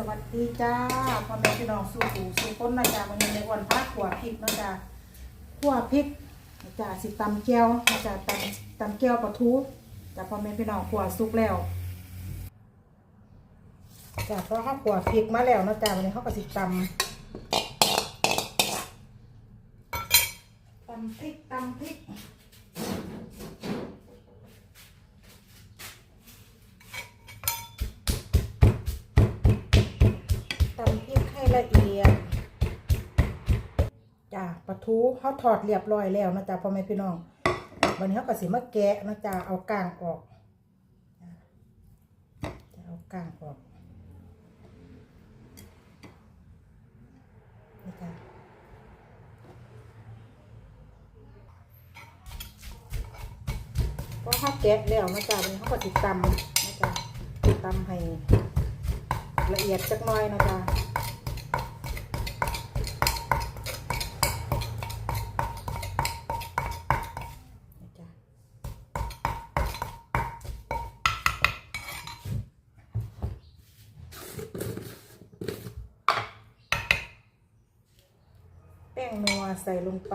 สวัสดีจ้าพ่อแม่พี่น้องสู่หูสู่คนนะจ๊ะวันนี้ในวันพระขัวพริกนะจ๊ะขัวพริกนะจ๊ะสิตำแก้วนะจ๊ะตำตำแก้วปลาทูจ้ะพ่อแม่พี่น้องขัวสุกแล้วจ้ะเพราะเขาขัวพริกมาแล้วนะจ๊ะวันนี้เขาก็สิตำตำพริกตำพริก ทูเขาถอดเรียบร้อยแล้วนะจ๊ะพ่อแม่พี่น้อง วันนี้เขาก็สิมาแกะนะจ๊ะเอากลางออกจะเอากลางออกนี่จ้ะพอเขาแกะแล้วนะจ๊ะวันนี้เขาก็ติดตำนะจ๊ะตำให้ละเอียดจักหน่อยนะจ๊ะนี่จ้ะแป้งนัว ใส่ลงไป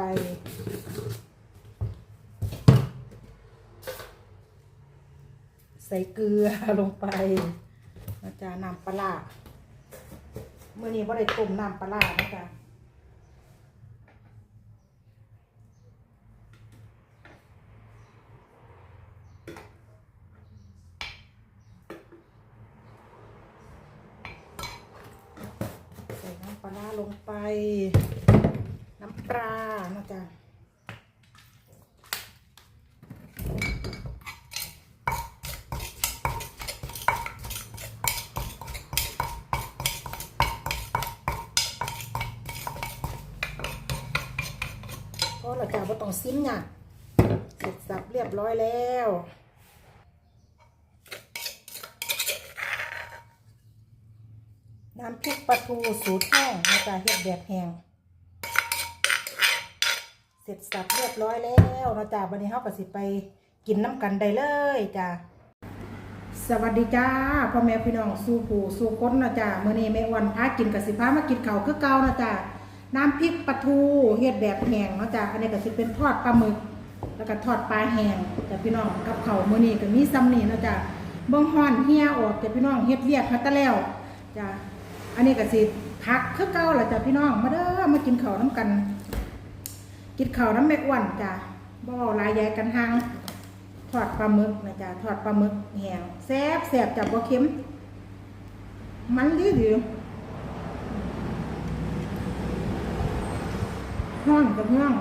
ใส่เกลือลงไปนะจ๊ะน้ำปลาเมื่อนี้บ่ได้ต้มน้ำปลานะจ๊ะใส่น้ำปลาลงไป น้ำปลานะจ๊ะก็เราจะว่าต้องซิมเนี่ยเสร็จสับเรียบร้อยแล้วน้ำพริกปลาทูสูตรแห้งนะจ๊ะเฮ็ดแบบแห้ง ร็จสับเรียบร้อยแล้วนะจ๊ะวันนี้เราก็สิไปกินน้ำกันได้เลยจ้ะสวัสดีจ้าพ่อแม่พี่น้องสู่ผู้สู่คนนะจ๊ะมื้อนี้แม่วันพากินกับสิพามากินเข้าคือเก่านะจ๊ะน้ำพริกปลาทูเฮ็ดแบบแห้งเนาะจ้ะอันนี้ก็สิเป็นทอดปลาหมึก แล้วก็ทอดปลาแห้งแต่พี่น้องกับเขาวมื้อนี้ก็มีซ้ำนี่นะจ้ะบิ่งฮ้อนเหี่ยออกแต่พี่น้องเฮ็ดเวียกมาตะแล้วจ้ะอันนี้ก็สิพักคือเก่าละจ้ะพี่น้องมาเด้อมากินเขาน้ำกัน กินข้าวน้ำแม่อ้วนจ้ะบ่เว้าหลายใหญ่กันทางทอดปลาหมึกนะจ้ะทอดปลาหมึกแห้งแซ่บแซ่บจับบ่เค็ม มันดีดีห้องกับห้อง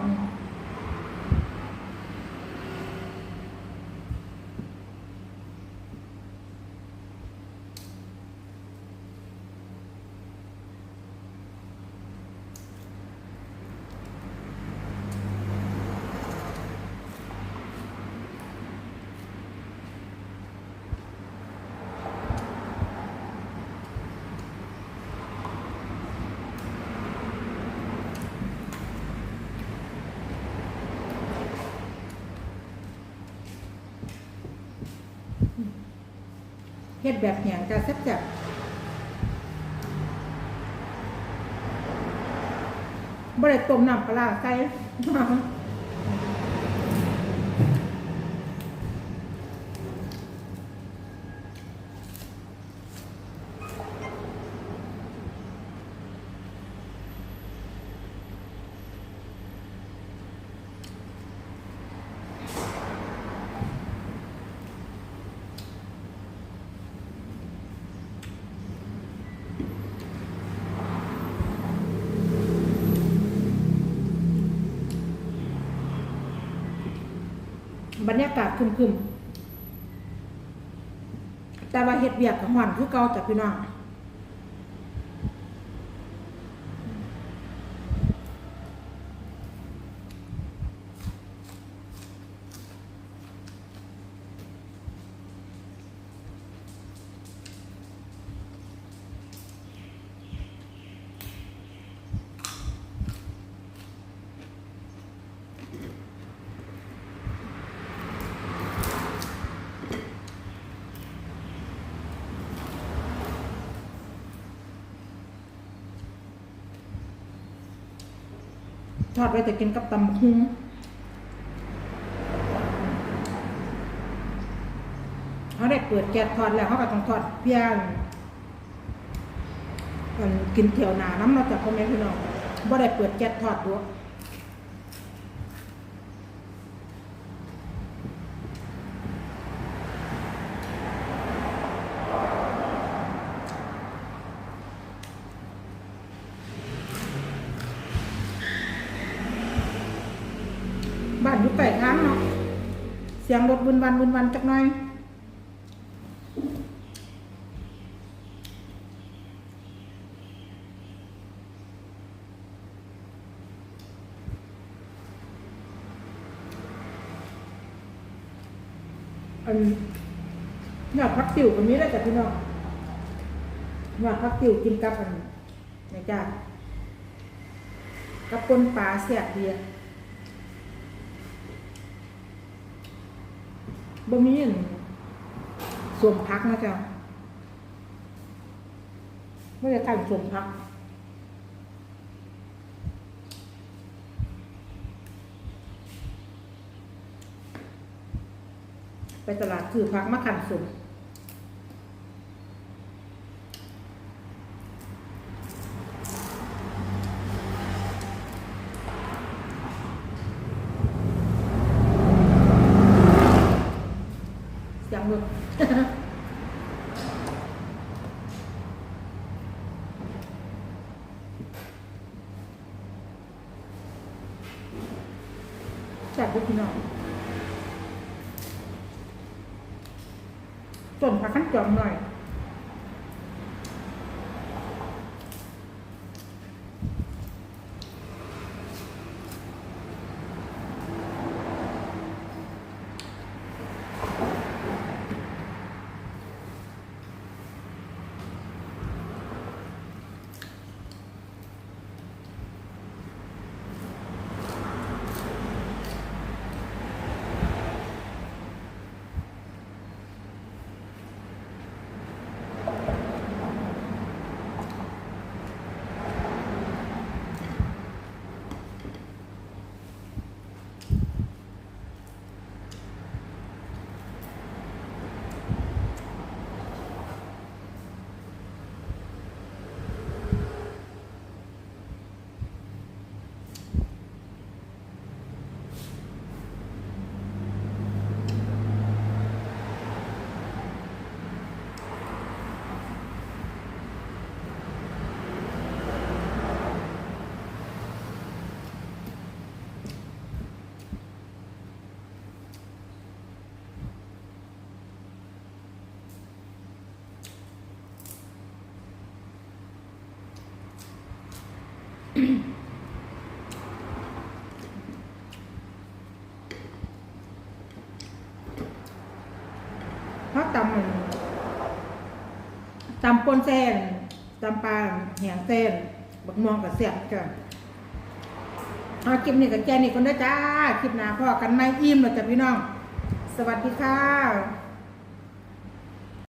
เฮ็ดแบบเหยียงจะแซ่บจับบ่ได้ต้มน้ำปลาใส่ บรรยากาศคึมๆแต่ว่าเห็ดเบียกกับหอนคือเก่าจ้ะพี่น้อง อดไว้จะกินกับตำหุ้งเขาได้เปิดแก๊สทอดแล้วเขาก็ต้องทอดเพี้ยนกินเที่ยวหนาน้ำเราจากพ่อแม่พี่น้องบ่ได้เปิดแก๊สทอดด้วยบ้านอยู่ใกล้ทางเนาะเสียงรถบุนวันบุนวันจักหน่อยอันหยอดพักติ๋วตรงนี้ได้จากพี่น้องหยอดพักติ๋วกินกับอันไหนะจ้ากับปนปลาเสียบเดีย บะหมี่อันสวมพักนะจ๊ะไม่ได้ทานสวมพักไปตลาดคือพักมะขันสมเสียงเลย จัดด้วยพี่น้องส่วนผักขั้นจอมหน่อย เพราะตำตำปนเส้นตำปลาแหงเส้น บักม่วงกับเสียบจ้ะเอาคลิปนี้กับแกนี่คนได้จ้า คลิปหน้าพ่อกันไม่อิ่มแล้วจ้ะพี่น้อง สวัสดีค่ะ